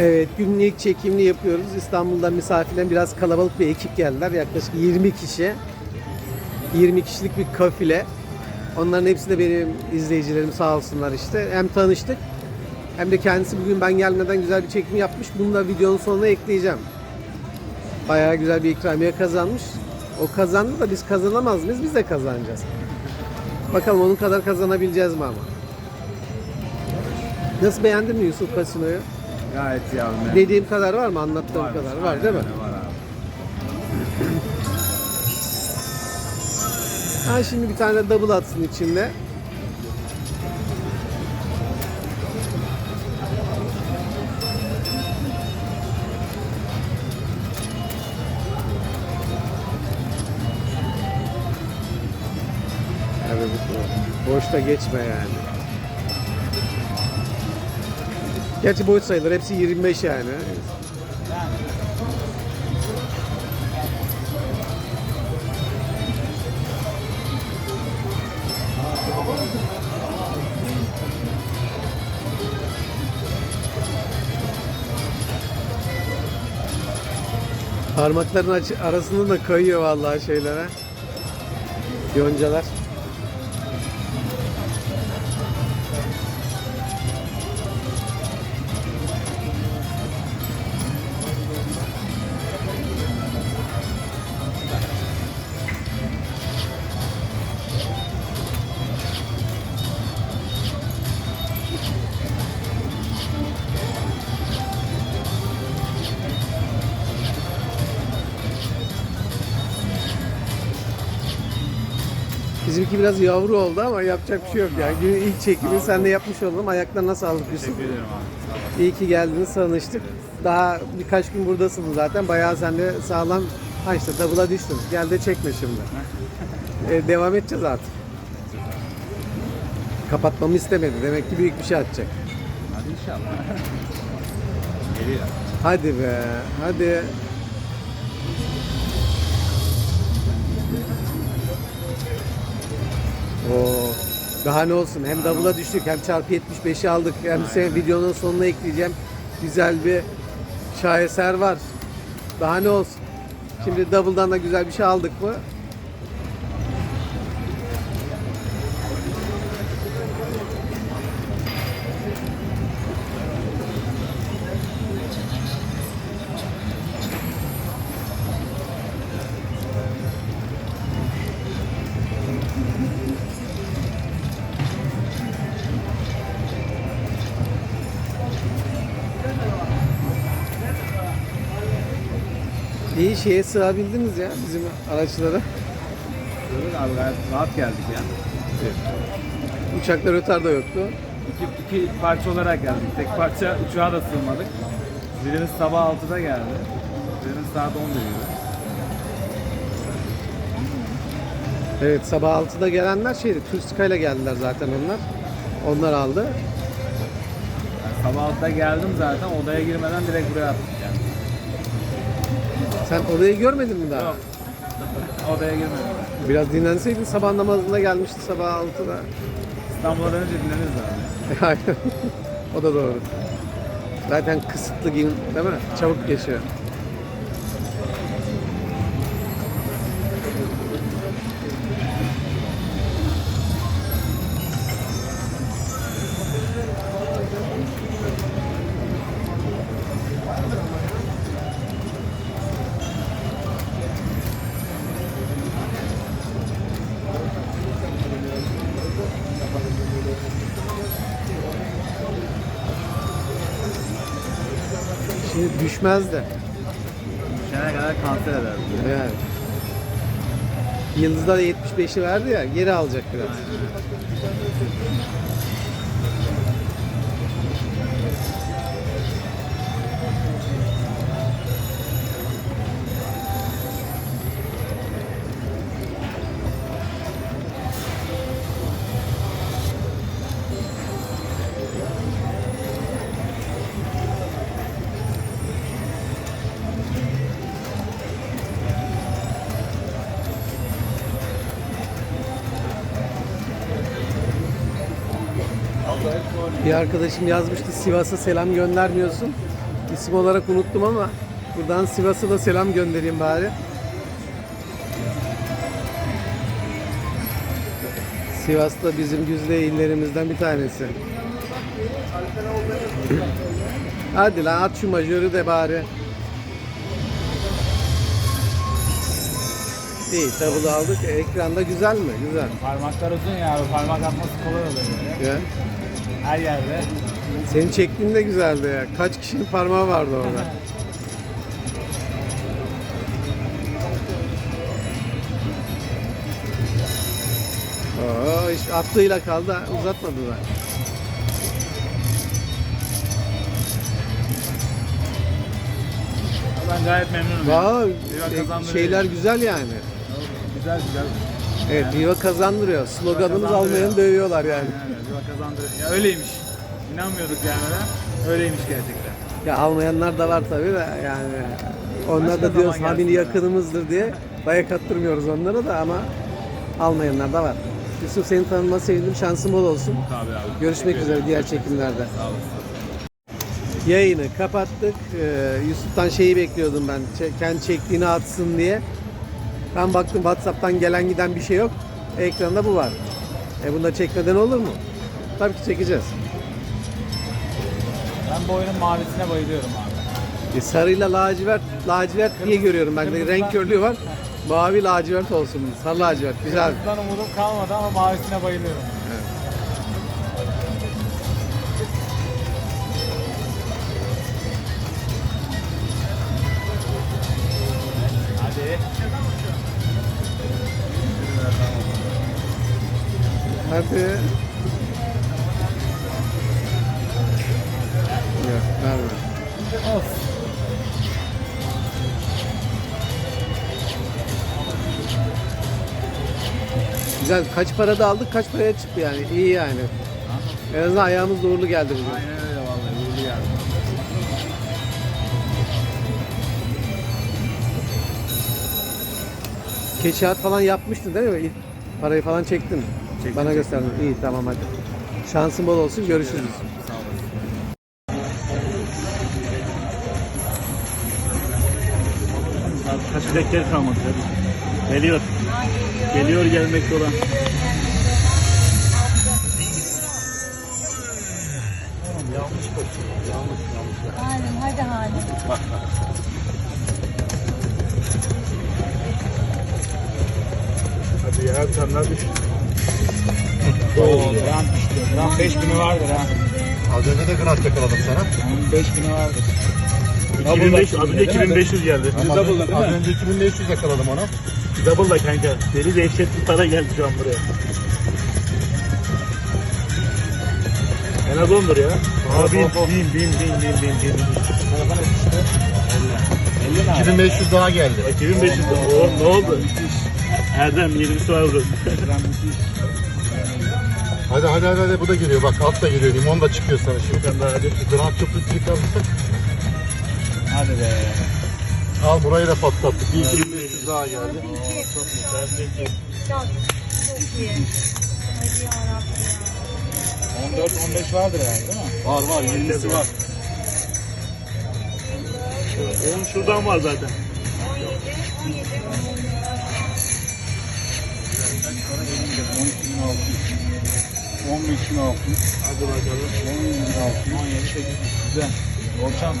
Evet, günün ilk çekimini yapıyoruz. İstanbul'dan misafirler biraz kalabalık bir ekip geldiler. Yaklaşık 20 kişi. 20 kişilik bir kafile. Onların hepsi de benim izleyicilerim sağ olsunlar işte. Hem tanıştık hem de kendisi bugün ben gelmeden güzel bir çekim yapmış. Bunu da videonun sonuna ekleyeceğim. Bayağı güzel bir ikramiye kazanmış. O kazandı da biz kazanamaz mıyız? Biz de kazanacağız. Bakalım onun kadar kazanabileceğiz mi ama. Nasıl beğendin mi Yusuf Kasino'yu? Gayet iyi abi. memnun. Dediğim kadar var mı? Anlattığım Var, kadar aynen var değil mi? öyle, Var abi. Ha şimdi bir tane double atsın içinde. Evet bu boşta geçme yani. Gerçi boş sayılır. Hepsi 25 yani. Parmakların arasında da kayıyor vallahi şeylere. Yoncalar. Bizimki biraz yavru oldu ama yapacak bir şey yok yani. Günün ilk çekimi sen de yapmış oldum. Ayaklarına sağlık Yusuf. Teşekkür ederim abi. İyi ki geldiniz, tanıştık. Daha birkaç gün buradasın zaten. Bayağı sen de sağlam ha işte double'a düştün. Gel de çekme şimdi. Ee, devam edeceğiz artık. Kapatmamı istemedi. Demek ki büyük bir şey atacak. Hadi inşallah. Geliyor. Hadi be, hadi. Oo, daha ne olsun hem double'a düştük hem çarpı 75'i aldık hem senin videonun sonuna ekleyeceğim güzel bir şaheser var. Daha ne olsun. Şimdi double'dan da güzel bir şey aldık mı? İyi şeye sığabildiniz ya bizim araçlara. Gördün abi gayet rahat geldik ya. Uçaklar rötar da yoktu. İki, iki parça olarak geldik. Tek parça uçağa da sığmadık. Birimiz sabah 6'da geldi. Birimiz saat 10'da yürüdü. Evet sabah 6'da gelenler şeydi Turistika ile geldiler zaten onlar. Onlar aldı. Yani sabah 6'da geldim zaten odaya girmeden direkt buraya yani. Sen odayı görmedin mi daha? Yok. Odaya girmedim. Biraz dinlenseydin sabah namazında gelmişti sabah 6'da. İstanbul'a dönünce dinleniriz abi. Aynen. o da doğru. Zaten kısıtlı gün değil mi? Çabuk geçiyor. Şimdi düşmez de. Düşene kadar kanser eder. Yani. Yıldızlar 75'i verdi ya geri alacak biraz. Bir arkadaşım yazmıştı Sivas'a selam göndermiyorsun. İsim olarak unuttum ama buradan Sivas'a da selam göndereyim bari. Sivas da bizim güzde illerimizden bir tanesi. Hadi lan at şu majörü de bari. İyi tabulu aldık. Ekranda güzel mi? Güzel. Parmaklar uzun ya abi. Parmak atması kolay oluyor böyle. Ya. Her yerde. Senin çektiğin de güzeldi ya. Kaç kişinin parmağı vardı orada. Oo, iş attığıyla kaldı. Uzatmadılar. Ben gayet memnunum. ya. Vay, Viva e, kazandırıyor. şeyler güzel yani. Güzel güzel. Evet, Viva kazandırıyor. Sloganımız kazandırıyor. almayanı dövüyorlar yani. Yani Viva kazandırıyor. Ya öyleymiş. İnanmıyorduk yani öyle. Öyleymiş gerçekten. Ya almayanlar da var tabii de yani. Onlar Başka da diyoruz ya. yakınımızdır diye dayak attırmıyoruz onlara da ama almayanlar da var. Yusuf seni tanıma sevindim. Şansın bol olsun. Tabii abi. Görüşmek üzere diğer çekimlerde. Sağ. Yayını kapattık. Ee, Yusuf'tan şeyi bekliyordum ben. Kendi çektiğini atsın diye. Ben baktım WhatsApp'tan gelen giden bir şey yok. Ekranda bu var. E bunu da çekmeden olur mu? Tabii ki çekeceğiz. Ben bu oyunun mavisine bayılıyorum abi. E, sarıyla lacivert, lacivert diye görüyorum ben de. kırmızıdan- Renk körlüğü var. Mavi lacivert olsun. Sarı lacivert. Güzel. Kırmızıdan umudum kalmadı ama mavisine bayılıyorum. Hadi. Yok, verme. Of. Güzel. Kaç parada aldık, kaç paraya çıktı yani. İyi yani. En azından ayağımız doğru geldi bugün. Aynen öyle vallahi. Vurdu yani. Keşihat falan yapmıştın değil mi? İlk parayı falan çektin. Çektim, Bana gösterdin. İyi tamam hadi. Şansın bol olsun. Görüşürüz. Kaç dakika kalmadı. Geliyor. Geliyor gelmekte olan. Halim hadi halim. Hadi ya sen ne düşün? Oo, gram düştü. Gram 5 günü vardır ha. Az önce de grant yakaladım sana. Onun 5 günü vardır. 2500, az önce 2500 geldi. Az, önce, az önce 2500 yakaladım onu. Double da kanka. Deli dehşet bir para geldi şu an buraya. En az 10'dur ya. Aa, bin, bin, bin, bin, bin, bin, bin. 50 mi abi? 2500 daha geldi. 2500 de. Oo, ne oldu? Erdem 20'si var burada. Gram müthiş. Hadi hadi hadi, hadi bu da geliyor bak alt da geliyor limon da çıkıyor sana şimdi. Sen daha hadi. Grant çok bir alırsak Hadi be. al burayı da patlattık. Bir 2500 daha geldi. Çok güzel. Peki. Çok, iyi. Hadi yarabbim ya. 14-15 vardır herhalde değil mi? Var var 20'si var. 10 şuradan var zaten. 15 bin altın. Hadi bakalım. 10 bin altın. 17 8 Güzel. Orçan.